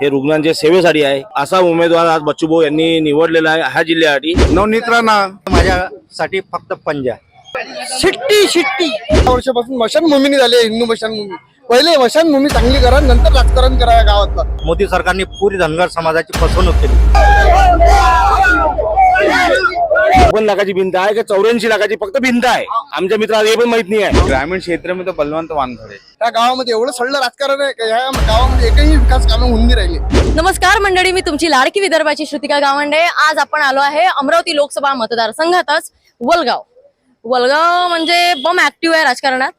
हे रुग्णांच्या सेवेसाठी आहे. असा उमेदवार आज बच्चूभाऊ यांनी निवडलेला आहे ह्या जिल्ह्यासाठी. नवनीत राणा माझ्यासाठी फक्त पंजा. शिट्टी शिट्टी. वर्षापासून मशानभूमीने झाली आहे, हिंदू मशानभूमी. पहिले मशानभूमी चांगली करा नंतर राजकारण करा या गावातलं. मोदी सरकारने पुरी धनगर समाजाची फसवणूक केली. पण लाखाची भिंत आहे का चौऱ्याऐंशी लाखाची? फक्त भिंत आहे. आमच्या मित्राला हे पण माहीत नाही आहे. ग्रामीण क्षेत्र में तो बलवंत वानखडे. त्या गावामध्ये एवढं सडलं राजकारण आहे का? या गावामध्ये एकही विकास कामं होऊन राहिली. नमस्कार मंडळी. मी तुमची लाडकी विदर्भाची श्रुतिका गावंडे. आज आपण आलो आहे अमरावती लोकसभा मतदारसंघातच वलगाव. वलगाव म्हणजे बम ऍक्टिव्ह आहे राजकारणात.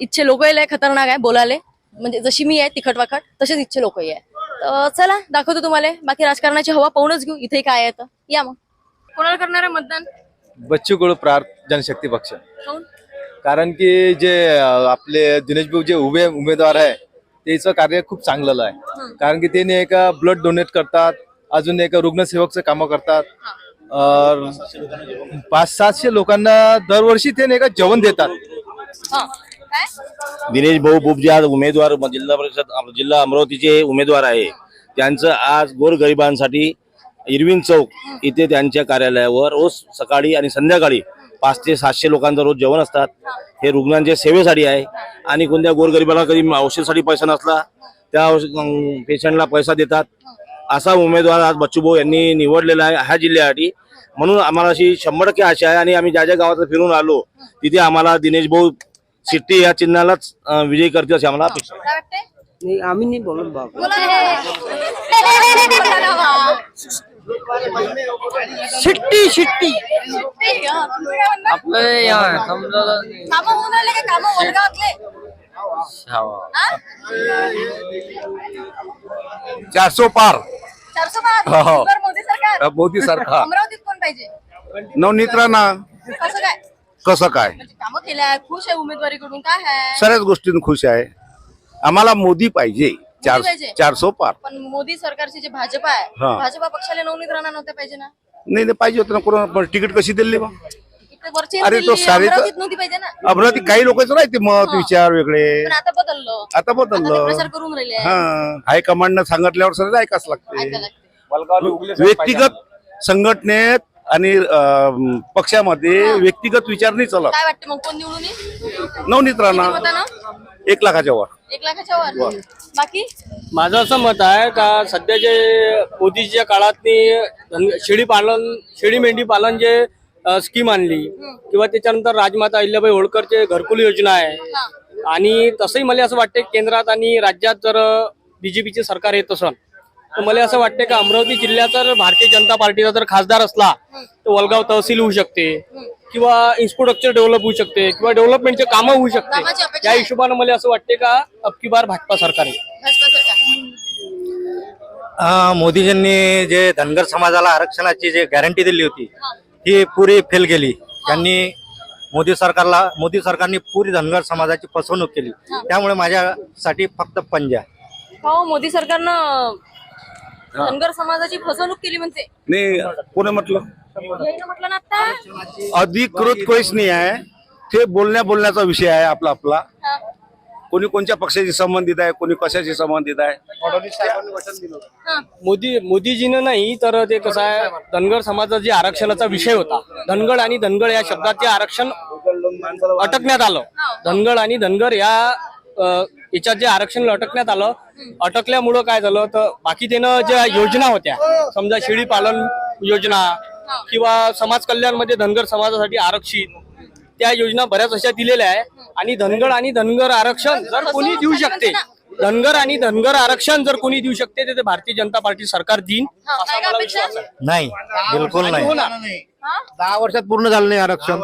इच्छे लय खतरनाक आहे बोलाले म्हणजे जशी मी आहे तिखट वाखट तसेच इच्छे लोकही आहे. तर चला दाखवतो तुम्हाला. बाकी राजकारणाची हवा पाहूनच घेऊ. इथे काय आहे तर. या मग. कोणाला करणार आहे मतदान? बच्चू कडू प्रार जनशक्ती पक्ष. काहून? कारण की जे अं, आपले दिनेश भाऊ जे उभे उमेदवार आहे त्याचं कार्य खूप चांगलं आहे. कारण की ते नाही का ब्लड डोनेट करतात अजून एक रुग्णसेवकचं कामं करतात. अं, पाच सातशे लोकांना दरवर्षी ते नाही का जेवण देतात. हा. काय? दिनेश भाऊ बुब जे आज उमेदवार म- जिल्हा परिषद अम- जिल्हा अमरावतीचे उमेदवार आहे. त्यांचं आज गोरगरिबांसाठी इरविन चौक इथे त्यांच्या कार्यालयावर रोज सकाळी आणि संध्याकाळी पाच ते सातशे लोकांचं रोज जेवण असतात. हे रुग्णांच्या सेवेसाठी आहे. आणि कोणत्या गोरगरिबाला कधी औषधासाठी पैसा नसला त्या पेशंटला पैसा देतात. असा उमेदवार आज बच्चूभाऊ यांनी निवडलेला आहे ह्या जिल्ह्यासाठी. म्हणून आम्हाला अशी शंभर टक्के आशा आहे आणि आम्ही ज्या ज्या गावात फिरून आलो तिथे आम्हाला दिनेश भाऊ सिट्टी या चिन्हालाच विजयी करतील अशी आम्हाला अपेक्षा आहे. आम्ही नाही बोलत बाबा. शिट्टी शिट्टी. आपलं कामं होऊन राहिले का? कामं वडगावातले हा? चारसो पार. चारशे पाच हो. वर मोदी सरकार. मोदी सरकार. अमरावतीत कोण पाहिजे? नवनीत राणा कसं काय? कसं काय? म्हणजे कामं केल्या खुश आहे उमेदवारीकडून. काय आहे? सगळ्याच गोष्टींनी खुश आहे. आम्हाला मोदी पाहिजे. चार पाहिजे. चारसो पार. पण मोदी सरकारची जे भाजपा आहे हा. भाजपा पक्षाला नवनीत राहणार नव्हते पाहिजे ना? नाही नाही पाहिजे होतं ना कोणा पण तिकीट कशी दिली बा? इकडे वरची अरे तो दिल्ली, सारे- अमरावतीत नव्हती पाहिजे ना? अमरावती काही लोकांचं राहते मत. विचार वेगळे. पण आता बदललं. आता आता ते बदललं प्रचार करून राहिले आहे. हा. हायकमांडनं सांगितल्यावर सगळं ऐकाच लागते. ऐकायला लागते. व्यक्तिगत संघटनेत आणि अं, पक्षामध्ये व्यक्तिगत विचार नाही चालत. काय वाटतं मग? कोण निवडून येईल? नवनीत राणा. मतानं? एक लाखाच्या वर. एक लाखाच्या वर. बाकी माझं असं मत आहे का सध्या जे मोदीच्या काळात शेळी पालन शेळी मेंढी पालन जे स्कीम आणली किंवा त्याच्यानंतर राजमाता अहिल्याबाई होळकरचे घरकुल योजना आहे. आणि तसंही मला असं वाटते केंद्रात आणि राज्यात जर बीजेपीचे सरकार येत असन तर मला असं वाटते का अमरावती जिल्ह्यात जर भारतीय जनता पार्टीचा जर खासदार असला तर वलगाव तहसील होऊ शकते. किंवा इन्फ्रास्ट्रक्चर डेव्हलप होऊ शकते किंवा डेव्हलपमेंटचे कामं होऊ शकते. या. हिशोबानं मला असं वाटते का अबकी बार भाजपा सरकार. मोदीजींनी जे धनगर समाजाला आरक्षणाची जे गॅरंटी दिली होती ती पुरी फेल गेली त्यांनी मोदी सरकारला मोदी सरकारने पुरी धनगर समाजाची फसवणूक केली. त्यामुळे माझ्यासाठी फक्त पंजा. हो मोदी सरकारनं धनगर समाजाची फसवणूक केली म्हणते. नाही कोणी म्हटलं? यायनं म्हटलं ना आता. अधिकृत कोणीच नाही आहे ते बोलण्या बोलण्याचा विषय आहे आपला आपला. हा. कोणी कोणत्या पक्षाशी संबंधित आहे कोणी कशाशी संबंधित आहे? हा. मोदी मोदीजीनं नाही तर ते कसं आहे धनगर समाजाचा जे आरक्षणाचा विषय होता. धनगड आणि धनगड या शब्दाचे आरक्षण अटकण्यात आलं. धनगड आणि धनगर या अ, याच्यात जे आरक्षण अटकण्यात आलं अटकल्यामुळं काय झालं तर बाकी त्यानं ज्या योजना होत्या समजा शेळी पालन योजना किंवा समाज कल्याणमध्ये धनगर समाजासाठी आरक्षित त्या योजना बऱ्याच अशा दिलेल्या आहे आणि धनगड आणि धनगर आरक्षण जर कोणी देऊ शकते धनगर आणि धनगर आरक्षण जर कोणी देऊ शकते तर ते भारतीय जनता पार्टी सरकार देईन असा काय काय मला अपेक्षा विश्वास आहे नाही बिलकुल नाही. हा? दहा वर्षात पूर्ण झालं नाही आरक्षण.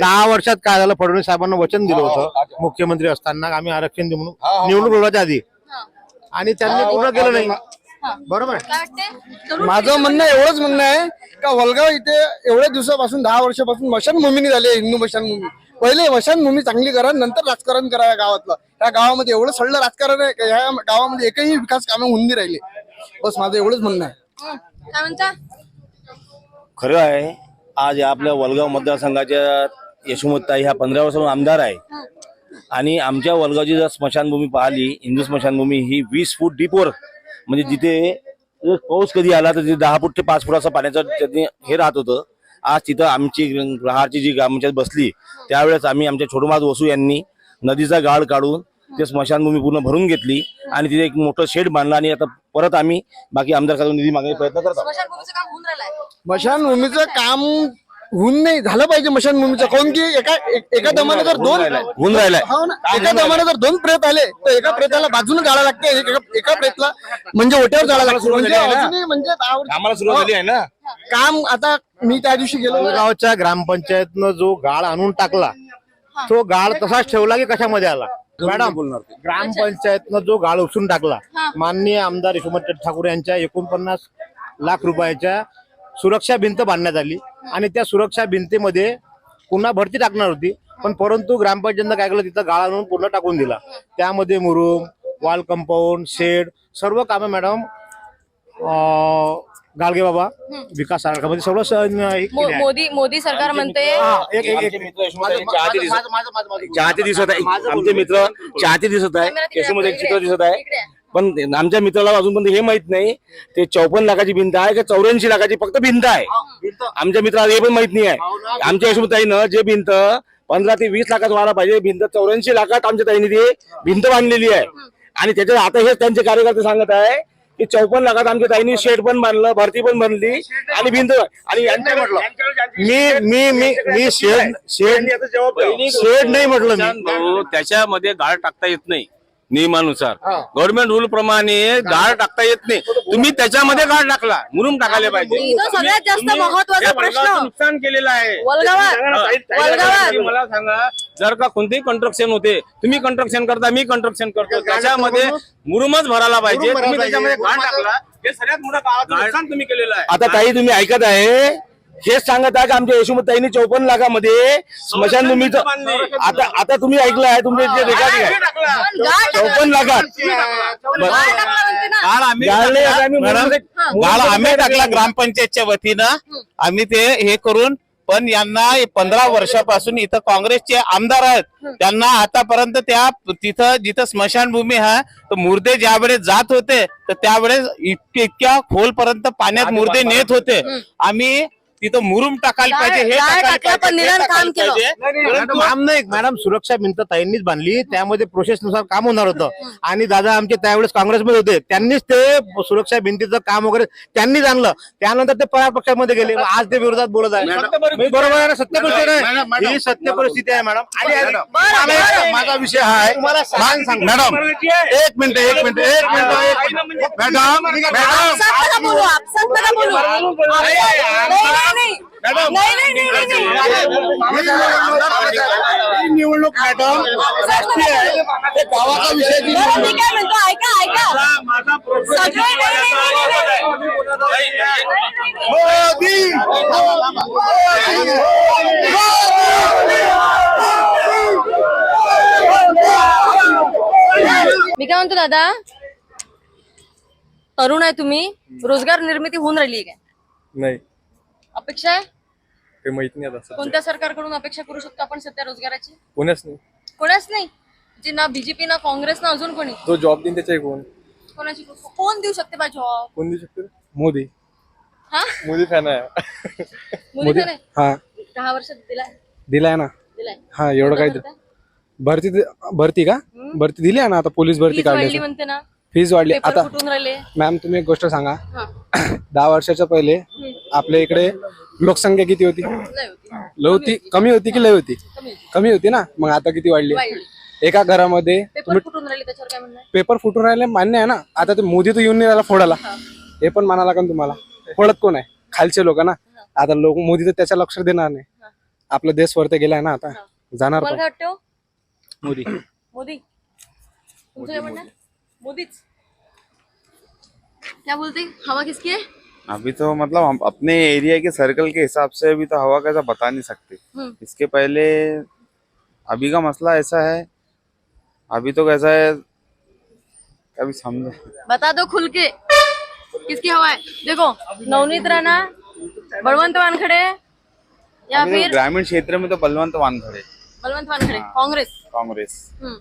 दहा वर्षात काय झालं फडणवीस साहेबांना वचन दिलं होतं. मुख्यमंत्री असताना आम्ही आरक्षण देऊ म्हणून. निवडणूक लढवायच्या आधी. हा. आणि त्यांनी पूर्ण केलं नाही. हा. बरोबर माझं म्हणणं एवढंच म्हणणं आहे का वलगाव इथे एवढ्या दिवसापासून दहा वर्षापासून मशानभूमीने झाली आहे, हिंदू मशानभूमी पहिले मशानभूमी चांगली करा नंतर राजकारण करा या गावातलं. या गावामध्ये एवढं सडलं राजकारण आहे या गावामध्ये एकही विकास कामं होऊन राहिले. बस माझं एवढंच म्हणणं आहे. हं. काय म्हणता? खरं आहे आज आपल्या वलगाव मतदारसंघाच्या यशोमताई ह्या पंधरा वर्षापासून आमदार आहे. आणि आमच्या वलगावची जर स्मशानभूमी पाहिली हिंदू स्मशानभूमी ही वीस फूट डीपवर म्हणजे जिथे पाऊस कधी आला तर तिथे दहा फूट ते पाच फुटाचं पाण्याचं त्यांनी हे राहत होतं आज तिथं आमची प्रहारची जी ग्रामपंचायत बसली त्यावेळेस आम्ही आमच्या छोटोमात वसू यांनी नदीचा गाळ काढून ते स्मशानभूमी पूर्ण भरून घेतली आणि तिथे एक मोठं शेड बांधलं आणि आता परत आम्ही बाकी आमदार खात्यातून निधी मागण्याचा प्रयत्न करत आहोत. स्मशानभूमीचं काम होऊन राहिलंय. मशानभूमीचं काम होऊन नाही झालं पाहिजे मशानभूमीचं काऊन की एका एक- एका दमाने जर दोन होऊन राहिलाय. हो ना एका दमाने जर दोन प्रेत आले तर एका प्रेताला बाजूने गाळा लागते. एका एका प्रेतला म्हणजे ओट्यावर जाळा लागतो. म्हणजे अजूनही म्हणजे दहा आम्हाला सुरुवात झाली आहे ना? काम आता मी त्या दिवशी गेलो गावच्या ग्रामपंचायतनं जो गाळ आणून टाकला तो गाळ तसाच ठेवला की कशामध्ये आला? मॅडम बोलणार ग्रामपंचायतनं जो गाळ उचलून टाकला माननीय आमदार यशोमती ठाकूर यांच्या एकोणपन्नास लाख रुपयाच्या सुरक्षा भिंत बांधण्यात आली आणि त्या सुरक्षा भिंतीमध्ये पुन्हा भरती टाकणार होती पण परंतु ग्रामपंचायतनं काय केलं तिथं गाळ आणून पूर्ण टाकून दिला. त्यामध्ये मुरुम वॉल कंपाऊंड शेड सर्व कामं मॅडम अं, गाडगे बाबा विकास आराखड्यामध्ये सर्व स- हे केले मो- आहे. मोदी मोदी सरकार म्हणते हा, एक- एक- एक- आमचे मित्र चहाते दिसत चहाते आहे आमचे मित्र चहाते दिसत आहे यशोमती एक चित्र दिसत आहे पण आमच्या मित्राला अजूनपर्यंत हे माहीत नाही. ते चौपन्न लाखाची भिंत आहे का चौऱ्याऐंशी लाखाची फक्त भिंत आहे. आमच्या मित्राला हे पण माहीत नाही आहे. आमच्या यशोमती ताईनं जे भिंत पंधरा ते वीस लाखात व्हायला पाहिजे भिंत चौऱ्याऐंशी लाखात आमच्या ताईने ती भिंत बांधलेली आहे. आणि त्याच्यात आता हे त्यांचे कार्यकर्ते सांगत आहे की चौपन्न लाखात आमच्या ताईने शेड पण बांधलं भरती पण बांधली आणि भिंत आणि यांच्या म्हटलं. मी मी मी मी शेड शेड शेड नाही म्हटलं मी. भाऊ, त्याच्यामध्ये गाळ टाकता येत नाही. नियमानुसार. गव्हर्नमेंट रूल प्रमाणे गाळ टाकता येत नाही. तुम्ही त्याच्यामध्ये गाळ टाकला मुरुम टाकायला पाहिजे. सगळ्यात जास्त महत्त्वाचा प्रश्न. नुकसान केलेलं आहे. मला सांगा जर का कोणतेही कंस्ट्रक्शन होते तुम्ही कंस्ट्रक्शन करता मी कंस्ट्रक्शन करतो त्याच्यामध्ये मुरुमच भरायला पाहिजे. तुम्ही त्याच्यामध्ये. गाळ टाकला हे सगळ्यात मोठं तुम्ही केलेलं आहे. आता ताई तुम्ही ऐकत आहे हेच सांगत आहे की आमच्या यशोमताईने चौपन्न लाखामध्ये? स्मशानभूमीचं आता आता तुम्ही ऐकलं आहे तुमचे जे रेकॉर्डिंग आहे. चौपन्न लाखात. गाळ आम्ही टाकला. ग्रामपंचायतच्या वतीनं. आम्ही ते हे करून पण यांना पंधरा वर्षापासून इथं काँग्रेसचे आमदार आहेत. त्यांना आतापर्यंत त्या तिथं जिथं स्मशानभूमी आहे तर मुर्दे ज्यावेळेस जात होते तर त्यावेळेस इतके इतक्या खोलपर्यंत पाण्यात मुर्दे नेत होते. आम्ही तिथं मुरुम टाकायला पाहिजे हे गाळ टाकायला टाकला पण पाहिजे, ते निदान काम टाकायला केलं. पाहिजे. मॅडम काम नाही मॅडम सुरक्षा भिंत ताईंनीच बांधली. त्यामध्ये प्रोसेस नुसार काम होणार होतं. आणि दादा आमचे त्यावेळेस काँग्रेसमध्ये होते. त्यांनीच ते सुरक्षा भिंतीचं काम वगैरे त्यांनीच आणलं. त्यानंतर ते पराग पक्षामध्ये गेले. मग आज ते विरोधात बोलत आहे. मी बरोबर आहे ना? सत्य परिस्थिती आहे ही सत्य परिस्थिती आहे मॅडम. आणि आणि मला एक- माझा विषय हा आहे. मान सांग मॅडम. एक मिनिट एक मिनिट एक मिनिट एक मिनिट. Madam madam. आपसात नका बोलू आपसात नका बोलू. आपसात- नाही, नाही, नाही. नाही, नाही, नाही, नाही, नाही. ही निवडणूक मॅडम राष्ट्रीय आहे. गावाचा विषय ती बरं, मी काय म्हणतो ऐका ऐका. सगळे नाही, नाही, नाही, नाही, नाही. मोदी! मी काय म्हणतो दादा? तरुण आहे तुम्ही. रोजगार निर्मिती होऊन राहिली काय? नाही. अपेक्षा आहे? ते माहीत नाही आता कोणत्या सरकारकडून अपेक्षा करू शकतो आपण सध्या रोजगाराची? कोणाच नाही. कोणाच नाही? जे ना बीजेपी ना काँग्रेस ना अजून कोणी? तो जॉब देईन त्याच्या कोण? कोणाची कोण? देऊ शकते बा जॉब कोण देऊ शकतो? मोदी. हा? मोदी फॅन आहे. मोदी नाही. हा. दहा वर्षात दिलाय. दिलाय ना? दिलाय. हा एवढं काय? भरती भरती का? भरती दिली आहे ना आता पोलीस भरती काढली म्हणते ना. फीज वाढली. पेपर आता फुटून राहिले. मॅम तुम्ही एक गोष्ट सांगा. हा. दहा वर्षाच्या पहिले आपल्या इकडे लोकसंख्या किती होती? लय होती. कमी होती की लय होती? कमी होती. ना? मग आता किती वाढली. एका घरामध्ये पेपर फुटून राहिले त्याच्यावर काय म्हणणं आहे? पेपर फुटून राहिले मान्य आहे ना? आता ते मोदी तर येऊन नाही राहिला फोडायला. हे. पण मानाला का तुम्हाला. फोडत कोण आहे? खालचे लोक ना? आता लोक मोदी तर त्याच्या लक्ष देणार नाही. आपला देश वरती गेलाय ना आता? जाणार पण. हो? मोदी. मोदी? मोदीच. क्या बोलते? हवा किसकी है अभी तो मतलब हम अपने एरिया के सर्कल के हिसाब से अभी तो हवा कैसा बता नहीं सकते। हम्म। इसके पहले अभी का मसला ऐसा है अभी तो कैसा है अभी समझे। बता दो खुल के किसकी हवा है? देखो नवनीत राणा बलवंत वानखड़े या तो फिर ग्रामीण क्षेत्र में तो बलवंत वान खड़े बलवंत वान खड़े कांग्रेस। कांग्रेस। हम्म.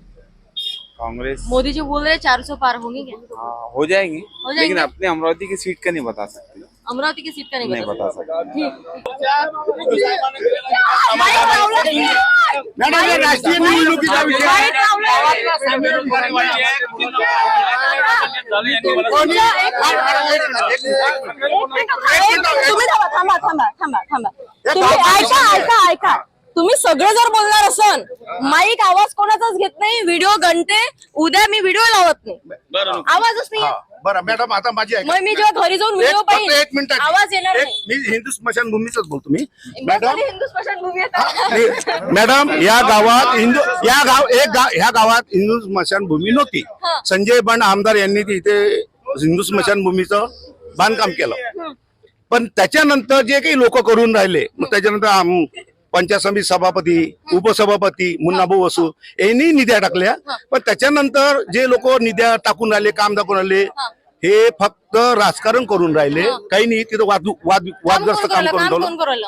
कांग्रेस मोदी जी बोल रहे हैं चार सौ पार होंगे क्या हाँ, हो जाएँगे? लेकिन अपने अमरावती की सीट का नहीं बता सकते अमरावती की सीट का नहीं नहीं बता सकते राष्ट्रीय. तुम्ही थांबा थांबा थांबा थांबा थांबा तुम्ही ऐका ऐका ऐका तुम्ही सगळे जर बोलणार असन माईक आवाज कोणाचाच घेत नाही व्हिडिओ घंटे उद्या मी व्हिडिओ लावत नाही. आवाजच नाही बरं मॅडम आता माझी. मग मी जेव्हा घरी जाऊन व्हिडिओ पाहिजे एक मिनिट आवाज येणार नाही. मी हिंदू स्मशानभूमीच बोलतो मी. मॅडम हिंदू स्मशानभूमी मॅडम या गावात हिंदू या गाव एक गाव ह्या गावात हिंदू स्मशानभूमी नव्हती. हा. संजय बंड आमदार यांनी तिथे हिंदू स्मशानभूमीचं बांधकाम केलं. पण त्याच्यानंतर जे काही लोक करून राहिले मग त्याच्यानंतर पंचायत समिती सभापती उपसभापती मुन्नाभाऊ वसू यांनी निध्या टाकल्या. पण त्याच्यानंतर जे लोक निध्या टाकून राहिले काम दाखवून राहिले हे. फक्त राजकारण करून राहिले. काही नाही तिथं वाद वाद वादग्रस्त काम करून ठेवलं?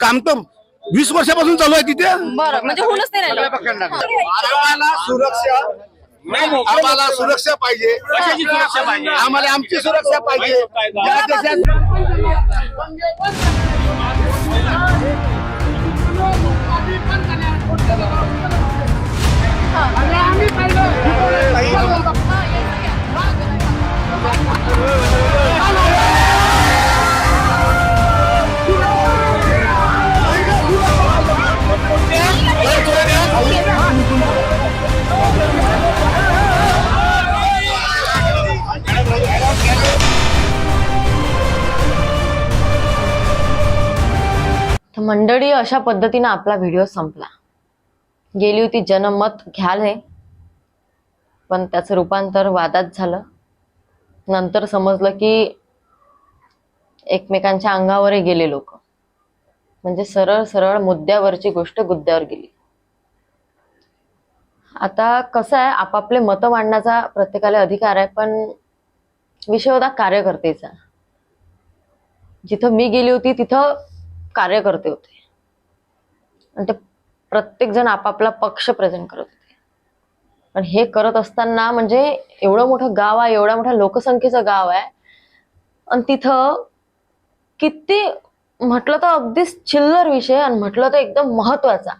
काम तर वीस वर्षापासून चालू आहे तिथे. बरं म्हणजे होऊनच नाही राहिलं. आम्हाला सुरक्षा आम्हाला सुरक्षा पाहिजे. आम्हाला आमची सुरक्षा पाहिजे. अशा पद्धतीनं आपला व्हिडिओ संपला. गेली होती जनमत घ्याले पण त्याचं रूपांतर वादात झालं. नंतर समजलं की एकमेकांच्या अंगावरही गेले लोक. म्हणजे सरळ सरळ मुद्द्यावरची गोष्ट गुद्द्यावर गेली. आता कसं आहे आपापले मतं मांडण्याचा प्रत्येकाला अधिकार आहे पण विषय होता कार्यकर्तेचा. जिथं मी गेली होती तिथं कार्यकर्ते होते. आणि ते प्रत्येक जण आपापला पक्ष प्रेझेंट करत होते. पण हे करत असताना म्हणजे एवढं मोठं गाव आहे एवढ्या मोठ्या लोकसंख्येचं गाव आहे. आणि तिथं किती म्हटलं तर अगदीच चिल्लर विषय आणि म्हटलं तर एकदम महत्त्वाचा.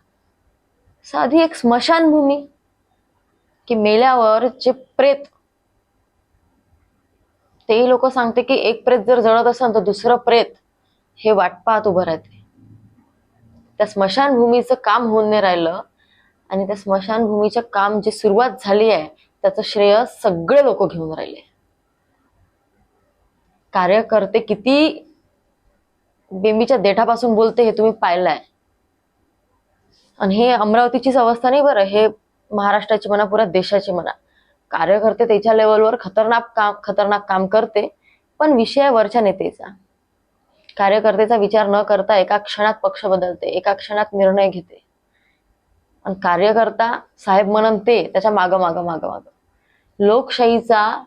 साधी एक स्मशानभूमी की मेल्यावर जे प्रेत तेही लोक सांगते की एक प्रेत जर जळत असेल तर दुसरं प्रेत हे वाट पाहत उभं राहते. त्या स्मशानभूमीचं काम होऊन नाही राहिलं. आणि त्या स्मशानभूमीचं काम जी सुरुवात झाली आहे त्याचं श्रेय सगळे लोक घेऊन राहिले. कार्यकर्ते किती बेंबीच्या देठापासून बोलते हे तुम्ही पाहिलंय. आणि हे अमरावतीचीच अवस्था नाही बरं हे महाराष्ट्राची म्हणा पुऱ्या देशाची म्हणा. कार्यकर्ते त्याच्या लेवलवर खतरनाक काम खतरनाक काम करते पण विषय वरच्या नेतेचा कार्यकर्त्याचा विचार न करता एका क्षणात पक्ष बदलते एका क्षणात निर्णय घेते. आणि कार्यकर्ता साहेब म्हणून ते त्याच्या माग मागं मागं मागं. लोकशाहीचा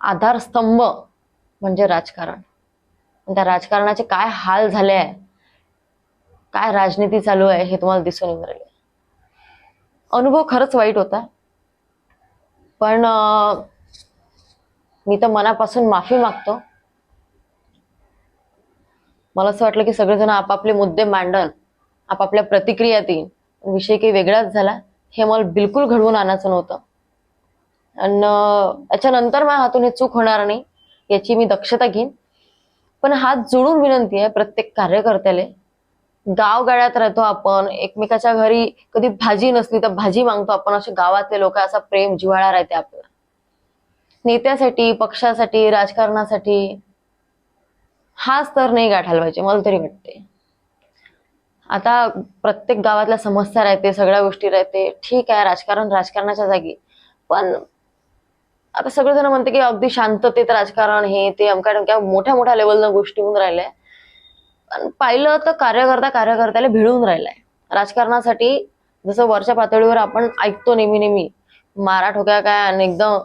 आधारस्तंभ म्हणजे राजकारण. त्या राजकारणाचे काय हाल झाले आहे काय राजनीती चालू आहे हे तुम्हाला दिसून येऊन राहिले. अनुभव खरंच वाईट होता. पण मी तर मनापासून माफी मागतो. मला असं वाटलं की सगळेजण आपापले मुद्दे मांडल आपापल्या प्रतिक्रिया देईन. विषय काही वेगळाच झाला. हे मला बिलकुल घडवून आणायचं नव्हतं. आणि याच्यानंतर माझ्या हातून हे चूक होणार नाही याची मी दक्षता घेईन. पण हात जोडून विनंती आहे प्रत्येक कार्यकर्त्याला गावगाड्यात राहतो आपण एकमेकाच्या घरी कधी भाजी नसली तर भाजी मागतो आपण असे गावातले लोक असा प्रेम जिव्हाळा राहते आपला. नेत्यासाठी पक्षासाठी राजकारणासाठी हा स्तर नाही गाठायला पाहिजे मला तरी वाटते आता प्रत्येक गावातल्या समस्या राहते सगळ्या गोष्टी राहते. ठीक आहे राजकारण राजकारणाच्या जागी. पण आता सगळेजण म्हणते की अगदी शांततेत राजकारण हे ते अमक्या टमक्या मोठ्या मोठ्या लेवलनं गोष्टी होऊन राहिल्या. पण पाहिलं तर कार्यकर्ता कार्यकर्त्याला भिडून राहिलाय. राजकारणासाठी जसं वरच्या पातळीवर आपण ऐकतो नेहमी नेहमी मारा ठोक्या काय आणि एकदम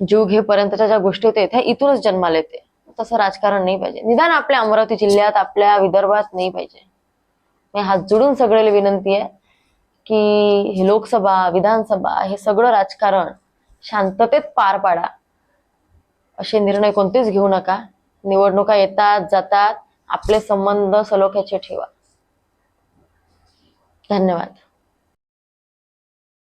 जीव घेपर्यंतच्या ज्या गोष्टी होत्या त्या इथूनच जन्माला येते. तसं राजकारण नाही पाहिजे. निदान आपल्या अमरावती जिल्ह्यात आपल्या विदर्भात नाही पाहिजे. मी हात जोडून सगळ्याला विनंती आहे की हे लोकसभा विधानसभा हे सगळं राजकारण शांततेत पार पाडा. असे निर्णय कोणतेच घेऊ नका. निवडणुका येतात जातात. आपले संबंध सलोख्याचे ठेवा. धन्यवाद.